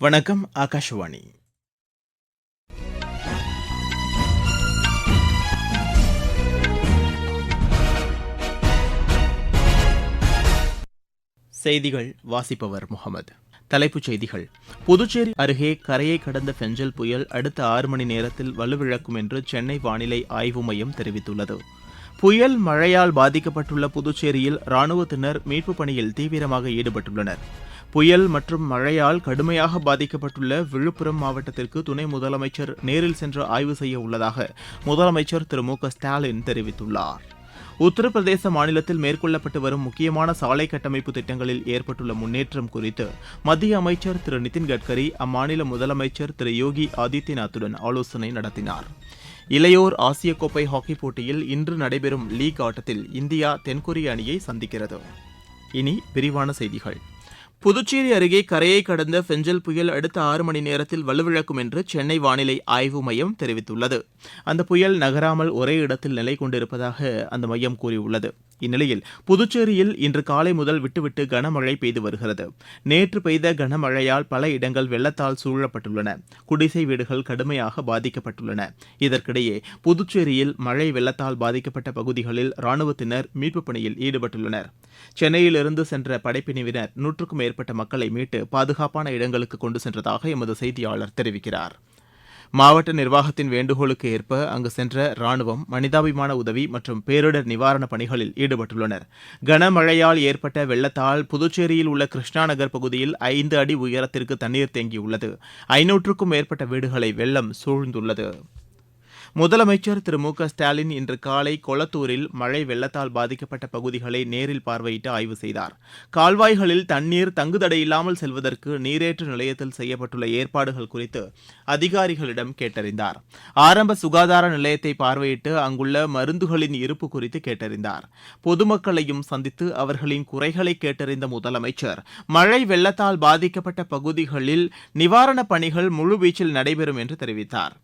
வணக்கம் ஆகாஷவாணி. செய்திகள் வாசிப்பவர் முகமது. தலைப்புச் செய்திகள். புதுச்சேரி அருகே கரையை கடந்த பெஞ்சல் புயல் அடுத்த ஆறு மணி நேரத்தில் வலுவிழக்கும் என்று சென்னை வானிலை ஆய்வு மையம் தெரிவித்துள்ளது. புயல் மழையால் பாதிக்கப்பட்டுள்ள புதுச்சேரியில் ராணுவத்தினர் மீட்புப் பணியில் தீவிரமாக ஈடுபட்டுள்ளனர். புயல் மற்றும் மழையால் கடுமையாக பாதிக்கப்பட்டுள்ள விழுப்புரம் மாவட்டத்திற்கு துணை முதலமைச்சர் நேரில் சென்று ஆய்வு செய்ய உள்ளதாக முதலமைச்சர் திரு மு க ஸ்டாலின் தெரிவித்துள்ளார். உத்தரப்பிரதேச மாநிலத்தில் மேற்கொள்ளப்பட்டு வரும் முக்கியமான சாலை கட்டமைப்பு திட்டங்களில் ஏற்பட்டுள்ள முன்னேற்றம் குறித்து மத்திய அமைச்சர் திரு நிதின் கட்கரி அம்மாநில முதலமைச்சர் திரு யோகி ஆதித்யநாத்துடன் ஆலோசனை நடத்தினார். இளையோர் ஆசிய கோப்பை ஹாக்கி போட்டியில் இன்று நடைபெறும் லீக் ஆட்டத்தில் இந்தியா தென்கொரிய அணியை சந்திக்கிறது. இனி விரிவான செய்திகள். புதுச்சேரி அருகே கரையை கடந்த பெஞ்சல் புயல் அடுத்த ஆறு மணி நேரத்தில் வலுவிழக்கும் என்று சென்னை வானிலை ஆய்வு மையம் தெரிவித்துள்ளது. அந்த புயல் நகராமல் ஒரே இடத்தில் நிலை கொண்டிருப்பதாக அந்த மையம் கூறியுள்ளது. இந்நிலையில் புதுச்சேரியில் இன்று காலை முதல் விட்டுவிட்டு கனமழை பெய்து வருகிறது. நேற்று பெய்த கனமழையால் பல இடங்கள் வெள்ளத்தால் சூழப்பட்டுள்ளன. குடிசை வீடுகள் கடுமையாக பாதிக்கப்பட்டுள்ளன. இதற்கிடையே புதுச்சேரியில் மழை வெள்ளத்தால் பாதிக்கப்பட்ட பகுதிகளில் ராணுவத்தினர் மீட்புப் பணியில் ஈடுபட்டுள்ளனர். சென்னையிலிருந்து சென்ற படைப்பிரிவினர் நூற்றுக்கும் மேற்பட்ட மக்களை மீட்டு பாதுகாப்பான இடங்களுக்கு கொண்டு சென்றதாக எமது செய்தியாளர் தெரிவிக்கிறார். மாவட்ட நிர்வாகத்தின் வேண்டுகோளுக்கு ஏற்ப அங்கு சென்ற ராணுவம் மனிதாபிமான உதவி மற்றும் பேரிடர் நிவாரணப் பணிகளில் ஈடுபட்டுள்ளனர். கனமழையால் ஏற்பட்ட வெள்ளத்தால் புதுச்சேரியில் உள்ள கிருஷ்ணா நகர் பகுதியில் ஐந்து அடி உயரத்திற்கு தண்ணீர் தேங்கியுள்ளது. ஐநூற்றுக்கும் மேற்பட்ட வீடுகளை வெள்ளம் சூழ்ந்துள்ளது. முதலமைச்சர் திரு மு க ஸ்டாலின் இன்று காலை கொளத்தூரில் மழை வெள்ளத்தால் பாதிக்கப்பட்ட பகுதிகளை நேரில் பார்வையிட்டு ஆய்வு செய்தார். கால்வாய்களில் தண்ணீர் தங்குதடையில்லாமல் செல்வதற்கு நீரேற்று நிலையத்தில் செய்யப்பட்டுள்ள ஏற்பாடுகள் குறித்து அதிகாரிகளிடம் கேட்டறிந்தார். ஆரம்ப சுகாதார நிலையத்தை பார்வையிட்டு அங்குள்ள மருந்துகளின் இருப்பு குறித்து கேட்டறிந்தார். பொதுமக்களையும் சந்தித்து அவர்களின் குறைகளை கேட்டறிந்த முதலமைச்சர் மழை வெள்ளத்தால் பாதிக்கப்பட்ட பகுதிகளில் நிவாரணப் பணிகள் முழுவீச்சில் நடைபெறும் என்று தெரிவித்தார்.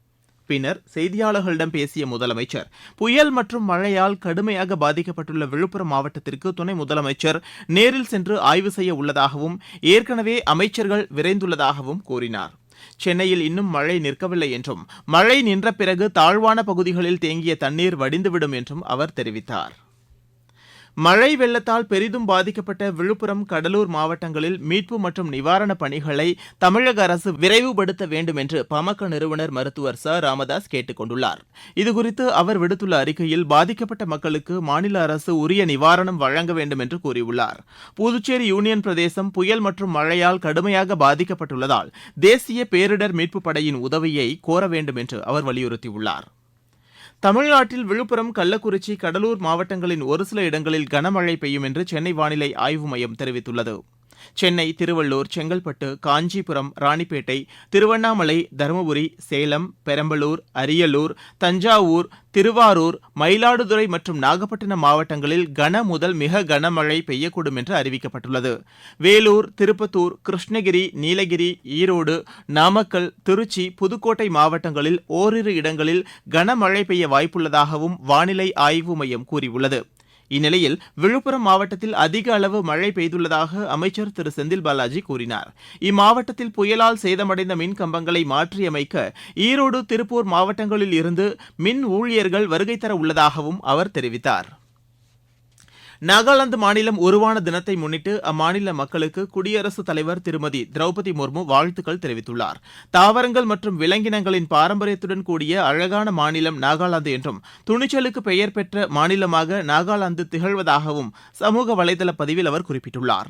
பின்னர் செய்தியாளர்களிடம் பேசிய முதலமைச்சர் புயல் மற்றும் மழையால் கடுமையாக பாதிக்கப்பட்டுள்ள விழுப்புரம் மாவட்டத்திற்கு துணை முதலமைச்சர் நேரில் சென்று ஆய்வு செய்ய உள்ளதாகவும் ஏற்கனவே அமைச்சர்கள் விரைந்துள்ளதாகவும் கூறினார். சென்னையில் இன்னும் மழை நிற்கவில்லை என்றும் மழை நின்ற பிறகு தாழ்வான பகுதிகளில் தேங்கிய தண்ணீர் வடிந்துவிடும் என்றும் அவர் தெரிவித்தார். மழை வெள்ளத்தால் பெரிதும் பாதிக்கப்பட்ட விழுப்புரம் கடலூர் மாவட்டங்களில் மீட்பு மற்றும் நிவாரணப் பணிகளை தமிழக அரசு விரைவுபடுத்த வேண்டும் என்று பாமக நிறுவனர் மருத்துவர் ச. ராமதாஸ் கேட்டுக் கொண்டுள்ளார். இதுகுறித்து அவர் விடுத்துள்ள அறிக்கையில் பாதிக்கப்பட்ட மக்களுக்கு மாநில அரசு உரிய நிவாரணம் வழங்க வேண்டும் என்று கூறியுள்ளார். புதுச்சேரி யூனியன் பிரதேசம் புயல் மற்றும் மழையால் கடுமையாக பாதிக்கப்பட்டுள்ளதால் தேசிய பேரிடர் மீட்புப் படையின் உதவியை கோர வேண்டும் என்று அவர் வலியுறுத்தியுள்ளார். தமிழ்நாட்டில் விழுப்புரம் கள்ளக்குறிச்சி கடலூர் மாவட்டங்களின் ஒருசில இடங்களில் கனமழை பெய்யும் என்று சென்னை வானிலை ஆய்வு மையம் தெரிவித்துள்ளது. சென்னை திருவள்ளூர் செங்கல்பட்டு காஞ்சிபுரம் ராணிப்பேட்டை திருவண்ணாமலை தருமபுரி சேலம் பெரம்பலூர் அரியலூர் தஞ்சாவூர் திருவாரூர் மயிலாடுதுறை மற்றும் நாகப்பட்டினம் மாவட்டங்களில் கன முதல் மிக கனமழை பெய்யக்கூடும் என்று அறிவிக்கப்பட்டுள்ளது. வேலூர் திருப்பத்தூர் கிருஷ்ணகிரி நீலகிரி ஈரோடு நாமக்கல் திருச்சி புதுக்கோட்டை மாவட்டங்களில் ஓரிரு இடங்களில் கனமழை பெய்ய வாய்ப்புள்ளதாகவும் வானிலை ஆய்வு மையம் கூறியுள்ளது. இந்நிலையில் விழுப்புரம் மாவட்டத்தில் அதிக அளவு மழை பெய்துள்ளதாக அமைச்சர் திரு செந்தில் பாலாஜி கூறினார். இம்மாவட்டத்தில் புயலால் சேதமடைந்த மின் கம்பங்களை மாற்றியமைக்க ஈரோடு திருப்பூர் மாவட்டங்களில் இருந்து மின் ஊழியர்கள் வருகை தர உள்ளதாகவும் அவர் தெரிவித்தார். நாகாலாந்து மாநிலம் உருவான தினத்தை முன்னிட்டு அம்மாநில மக்களுக்கு குடியரசுத் தலைவர் திருமதி திரௌபதி முர்மு வாழ்த்துக்கள் தெரிவித்துள்ளார். தாவரங்கள் மற்றும் விலங்கினங்களின் பாரம்பரியத்துடன் கூடிய அழகான மாநிலம் நாகாலாந்து என்றும் துணிச்சலுக்கு பெயர் பெற்ற மாநிலமாக நாகாலாந்து திகழ்வதாகவும் சமூக வலைதள பதிவில் அவர் குறிப்பிட்டுள்ளார்.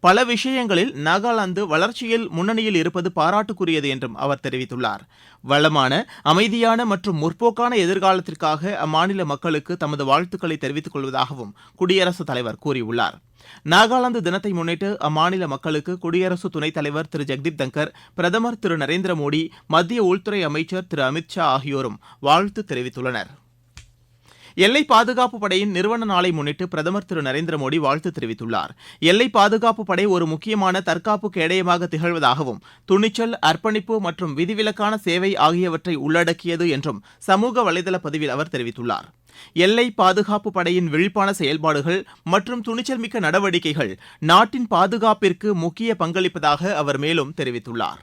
பல விஷயங்களில் நாகாலாந்து வளர்ச்சியில் முன்னணியில் இருப்பது பாராட்டுக்குரியது என்றும் அவர் தெரிவித்துள்ளார். வளமான அமைதியான மற்றும் முற்போக்கான எதிர்காலத்திற்காக அம்மாநில மக்களுக்கு தமது வாழ்த்துக்களை தெரிவித்துக் கொள்வதாகவும் குடியரசு குடியரசுத் தலைவர் கூறியுள்ளார். நாகாலாந்து தினத்தை முன்னிட்டு அம்மாநில மக்களுக்கு குடியரசு துணைத் தலைவர் திரு. ஜெக்தீப் தங்கர் பிரதமர் திரு. நரேந்திர மோடி மத்திய உள்துறை அமைச்சர் திரு. அமித் ஷா ஆகியோரும் வாழ்த்து தெரிவித்துள்ளனர். எல்லை பாதுகாப்பு படையின் நிறுவன நாளை முன்னிட்டு பிரதமர் திரு. நரேந்திர மோடி வாழ்த்து தெரிவித்துள்ளார். எல்லை பாதுகாப்பு படை ஒரு முக்கியமான தற்காப்பு கேடயமாக திகழ்வதாகவும் துணிச்சல் அர்ப்பணிப்பு மற்றும் விதிவிலக்கான சேவை ஆகியவற்றை உள்ளடக்கியது என்றும் சமூக வலைதள பதிவில் அவர் தெரிவித்துள்ளார். எல்லை பாதுகாப்பு படையின் விழிப்பான செயல்பாடுகள் மற்றும் துணிச்சல்மிக்க நடவடிக்கைகள் நாட்டின் பாதுகாப்பிற்கு முக்கிய பங்களிப்பதாக அவர் மேலும் தெரிவித்துள்ளார்.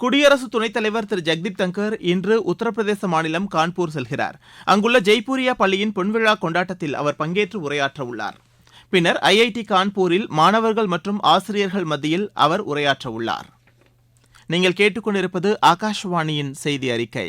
குடியரசு துணைத் தலைவர் திரு. ஜெக்தீப் தங்கர் இன்று உத்தரப்பிரதேச மாநிலம் கான்பூர் செல்கிறார். அங்குள்ள ஜெய்பூரியா பள்ளியின் பொன்விழா கொண்டாட்டத்தில் அவர் பங்கேற்று உரையாற்ற உள்ளார் பின்னர் ஐஐடி கான்பூரில் மாணவர்கள் மற்றும் ஆசிரியர்கள் மத்தியில் அவர் உரையாற்ற உள்ளார் நீங்கள் கேட்டுக்கொண்டிருப்பது ஆகாஷவாணியின் செய்தி அறிக்கை.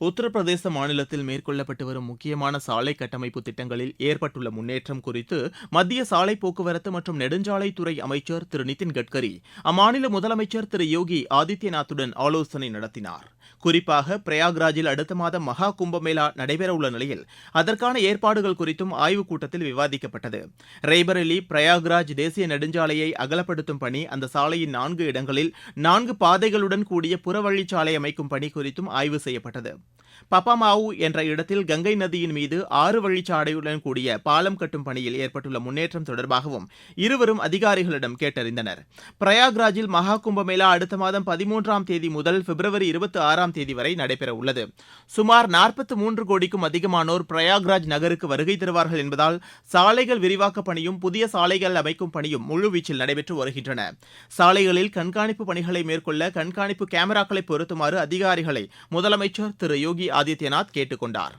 உத்தரப்பிரதேச மாநிலத்தில் மேற்கொள்ளப்பட்டு வரும் முக்கியமான சாலை கட்டமைப்பு திட்டங்களில் ஏற்பட்டுள்ள முன்னேற்றம் குறித்து மத்திய சாலை போக்குவரத்து மற்றும் நெடுஞ்சாலைத்துறை அமைச்சர் திரு நிதின் கட்கரி அம்மாநில முதலமைச்சர் திரு யோகி ஆதித்யநாத்துடன் ஆலோசனை நடத்தினார். குறிப்பாக பிரயாக்ராஜில் அடுத்த மாதம் மகா கும்பமேளா நடைபெறவுள்ள நிலையில் அதற்கான ஏற்பாடுகள் குறித்தும் ஆய்வுக் கூட்டத்தில் விவாதிக்கப்பட்டது. ரேபரேலி பிரயாக்ராஜ் தேசிய நெடுஞ்சாலையை அகலப்படுத்தும் பணி அந்த சாலையின் நான்கு இடங்களில் நான்கு பாதைகளுடன் கூடிய புறவழிச்சாலை அமைக்கும் பணி குறித்தும் ஆய்வு செய்யப்பட்டது. பப்பாமாவு என்ற இடத்தில் கங்கை நதியின் மீது ஆறு வழிச்சாலையுடன் கூடிய பாலம் கட்டும் பணியில் ஏற்பட்டுள்ள முன்னேற்றம் தொடர்பாகவும் இருவரும் அதிகாரிகளிடம் கேட்டறிந்தனர். பிரயாக்ராஜில் மகா கும்பமேளா அடுத்த மாதம் பதிமூன்றாம் தேதி முதல் பிப்ரவரி இருபத்தி ஆறாம் தேதி வரை நடைபெற உள்ளது. சுமார் நாற்பத்தி மூன்று கோடிக்கும் அதிகமானோர் பிரயாக்ராஜ் நகருக்கு வருகை தருவார்கள் என்பதால் சாலைகள் விரிவாக்கப் பணியும் புதிய சாலைகள் அமைக்கும் பணியும் முழுவீச்சில் நடைபெற்று வருகின்றன. சாலைகளில் கண்காணிப்பு பணிகளை மேற்கொள்ள கண்காணிப்பு கேமராக்களை பொருத்துமாறு அதிகாரிகளை முதலமைச்சர் திரு யோகி ஆதித்யநாத் கேட்டுக் கொண்டாா்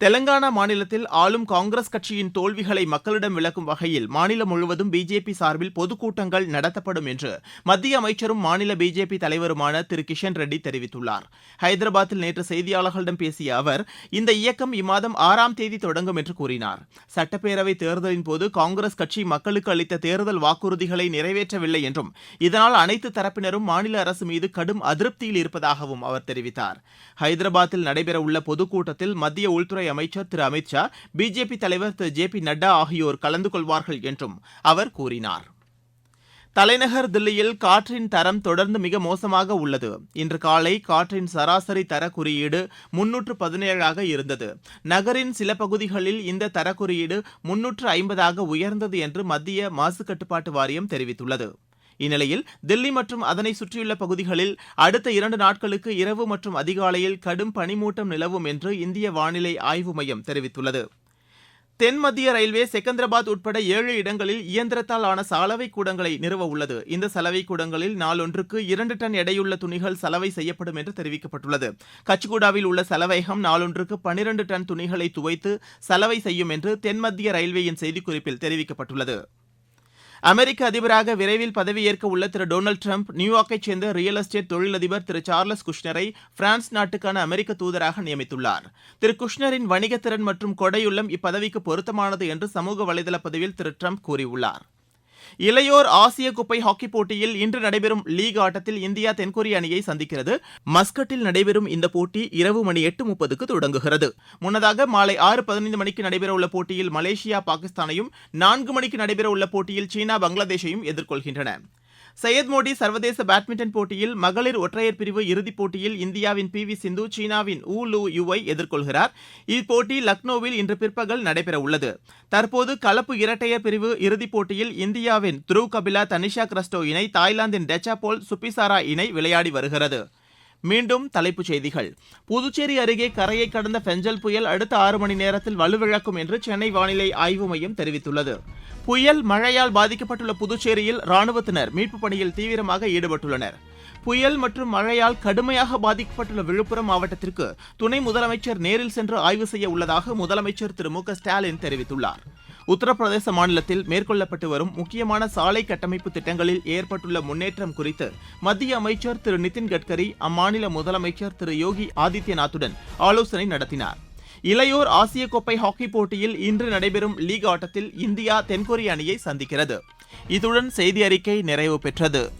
தெலங்கானா மாநிலத்தில் ஆளும் காங்கிரஸ் கட்சியின் தோல்விகளை மக்களிடம் விளக்கும் வகையில் மாநிலம் முழுவதும் பிஜேபி சார்பில் பொதுக்கூட்டங்கள் நடத்தப்படும் என்று மத்திய அமைச்சரும் மாநில பிஜேபி தலைவருமான திரு கிஷன் ரெட்டி தெரிவித்துள்ளார். ஹைதராபாத்தில் நேற்று செய்தியாளர்களிடம் பேசிய அவர் இந்த இயக்கம் இம்மாதம் ஆறாம் தேதி தொடங்கும் என்று கூறினார். சட்டப்பேரவை தேர்தலின் போது காங்கிரஸ் கட்சி மக்களுக்கு அளித்த தேர்தல் வாக்குறுதிகளை நிறைவேற்றவில்லை என்றும் இதனால் அனைத்து தரப்பினரும் மாநில அரசு மீது கடும் அதிருப்தியில் இருப்பதாகவும் அவர் தெரிவித்தார். ஹைதராபாத்தில் நடைபெறவுள்ள பொதுக்கூட்டத்தில் மத்திய உள்துறை அமைச்சர் திரு அமித் ஷா பிஜேபி தலைவர் திரு ஜே பி நட்டா ஆகியோர் கலந்து கொள்வார்கள் என்றும் அவர் கூறினார். தலைநகர் தில்லியில் காற்றின் தரம் தொடர்ந்து மிக மோசமாக உள்ளது. இன்று காலை காற்றின் சராசரி தர குறியீடு முன்னூற்று பதினேழாக இருந்தது. நகரின் சில பகுதிகளில் இந்த தர குறியீடு முன்னூற்று ஐம்பதாக உயர்ந்தது என்று மத்திய மாசு கட்டுப்பாட்டு வாரியம் தெரிவித்துள்ளது. இந்நிலையில் தில்லி மற்றும் அதனை சுற்றியுள்ள பகுதிகளில் அடுத்த இரண்டு நாட்களுக்கு இரவு மற்றும் அதிகாலையில் கடும் பனிமூட்டம் நிலவும் என்று இந்திய வானிலை ஆய்வு மையம் தெரிவித்துள்ளது. தென் மத்திய ரயில்வே செகந்திராபாத் உட்பட ஏழு இடங்களில் இயந்திரத்தால் ஆன சலவை கூடங்களை நிறுவ உள்ளது. இந்த சலவை கூடங்களில் நாளொன்றுக்கு இரண்டு டன் எடையுள்ள துணிகள் சலவை செய்யப்படும் என்று தெரிவிக்கப்பட்டுள்ளது. கச்குடாவில் உள்ள சலவையகம் நாளொன்றுக்கு பனிரண்டு டன் துணிகளை துவைத்து சலவை செய்யும் என்று தென் மத்திய ரயில்வேயின் செய்திக்குறிப்பில் தெரிவிக்கப்பட்டுள்ளது. அமெரிக்க அதிபராக விரைவில் பதவியேற்க உள்ள திரு டொனால்டு டிரம்ப் நியூயார்க்கைச் சேர்ந்த ரியல் எஸ்டேட் தொழிலதிபர் திரு சார்லஸ் குஷ்னரை பிரான்ஸ் நாட்டுக்கான அமெரிக்க தூதராக நியமித்துள்ளார். திரு குஷ்னரின் வணிகத்திறன் மற்றும் கொடையுள்ளம் இப்பதவிக்கு பொருத்தமானது என்று சமூக வலைதள பதிவில் திரு டிரம்ப் கூறியுள்ளார். இளையோர் ஆசிய கோப்பை ஹாக்கி போட்டியில் இன்று நடைபெறும் லீக் ஆட்டத்தில் இந்தியா தென்கொரிய அணியை சந்திக்கிறது. மஸ்கட்டில் நடைபெறும் இந்த போட்டி இரவு மணி எட்டு முப்பதுக்கு தொடங்குகிறது. முன்னதாக மாலை ஆறு பதினைந்து மணிக்கு நடைபெறவுள்ள போட்டியில் மலேசியா பாகிஸ்தானையும் நான்கு மணிக்கு நடைபெறவுள்ள போட்டியில் சீனா பங்களாதேஷையும் எதிர்கொள்கின்றன. சையத் மோடி சர்வதேச பேட்மிண்டன் போட்டியில் மகளிர் ஒற்றையர் பிரிவு இறுதிப் போட்டியில் இந்தியாவின் பி வி சிந்து சீனாவின் ஊ லூ யுவை எதிர்கொள்கிறார். இப்போட்டி லக்னோவில் இன்று பிற்பகல் நடைபெறவுள்ளது. தற்போது கலப்பு இரட்டையர் பிரிவு இறுதிப் போட்டியில் இந்தியாவின் துருவ் கபிலா தனிஷா கிரஸ்டோ இணை தாய்லாந்தின் டெச்சாபோல் சுப்பிசாரா இணை விளையாடி வருகிறது. மீண்டும் தலைப்புச் செய்திகள். புதுச்சேரி அருகே கரையை கடந்த பெஞ்சல் புயல் அடுத்த ஆறு மணி நேரத்தில் வலுவிழக்கும் என்று சென்னை வானிலை ஆய்வு மையம் தெரிவித்துள்ளது. புயல் மழையால் பாதிக்கப்பட்டுள்ள புதுச்சேரியில் ராணுவத்தினர் மீட்புப் பணியில் தீவிரமாக ஈடுபட்டுள்ளனர். புயல் மற்றும் மழையால் கடுமையாக பாதிக்கப்பட்டுள்ள விழுப்புரம் மாவட்டத்திற்கு துணை முதலமைச்சர் நேரில் சென்று ஆய்வு செய்ய உள்ளதாக முதலமைச்சர் திரு மு க ஸ்டாலின் தெரிவித்துள்ளார். உத்தரப்பிரதேச மாநிலத்தில் மேற்கொள்ளப்பட்டு வரும் முக்கியமான சாலை கட்டமைப்பு திட்டங்களில் ஏற்பட்டுள்ள முன்னேற்றம் குறித்து மத்திய அமைச்சர் திரு நிதின் கட்கரி அம்மாநில முதலமைச்சர் திரு யோகி ஆதித்யநாத்துடன் ஆலோசனை நடத்தினார். இளையோர் ஆசிய கோப்பை ஹாக்கி போட்டியில் இன்று நடைபெறும் லீக் ஆட்டத்தில் இந்தியா தென்கொரிய அணியை சந்திக்கிறது. இதுடன் செய்தி அறிக்கை நிறைவு பெற்றது.